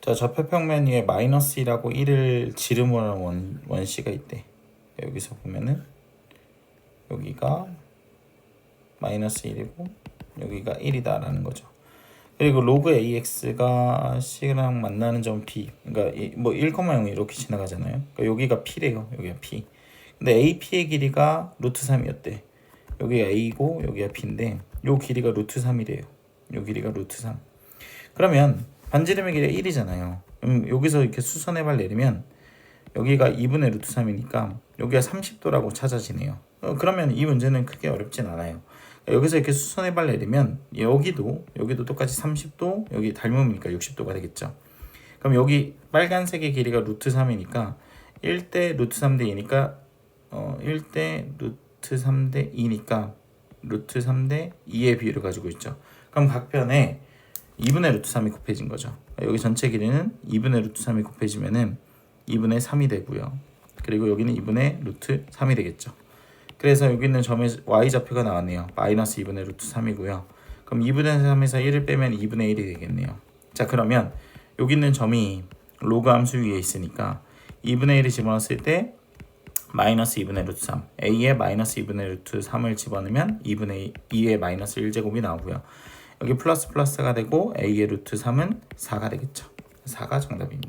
자, 좌표평면 위에 마이너스 1하고 1을 지름으로 한 원, 원시가 있대. 여기서 보면은 여기가 마이너스 1이고 여기가 1이다라는 거죠. 그리고 로그 ax가 c랑 만나는 점 b. 그러니까 이- 뭐1,0 이렇게 지나가잖아요. 그러니까 여기가 p래요. 여기가 p. 근데 ap의 길이가 루트 3이었대. 여기가 a고 여기가 b인데 요 길이가 루트 3이래요. 요 길이가 루트 3. 그러면 반지름의 길이가 1이잖아요. 그럼 여기서 이렇게 수선의 발 내리면 여기가 2분의 루트 3이니까 여기가 30도라고 찾아지네요. 어, 그러면 이 문제는 크게 어렵진 않아요. 여기서 이렇게 수선의 발 내리면 여기도 여기도 똑같이 30도 여기 닮으니까 60도가 되겠죠. 그럼 여기 빨간색의 길이가 루트 3이니까 1대 루트 3대 2니까 어 1대 루트 3대 2니까 루트 3대 2의 비율을 가지고 있죠. 그럼 각 편에 2분의 루트 3이 곱해진 거죠. 여기 전체 길이는 2분의 루트 3이 곱해지면은 2분의 3이 되고요. 그리고 여기는 2분의 루트 3이 되겠죠. 그래서 여기 있는 점의 y좌표가 나왔네요. 마이너스 2분의 루트 3이고요. 그럼 2분의 3에서 1을 빼면 2분의 1이 되겠네요. 자 그러면 여기 있는 점이 로그 함수 위에 있으니까 2분의 1을 집어넣었을 때 마이너스 2분의 루트 3 a에 마이너스 2분의 루트 3을 집어넣으면 2분의 2의 마이너스 1제곱이 나오고요. 여기 플러스 플러스가 되고 a의 루트 3은 4가 되겠죠. 4가 정답입니다.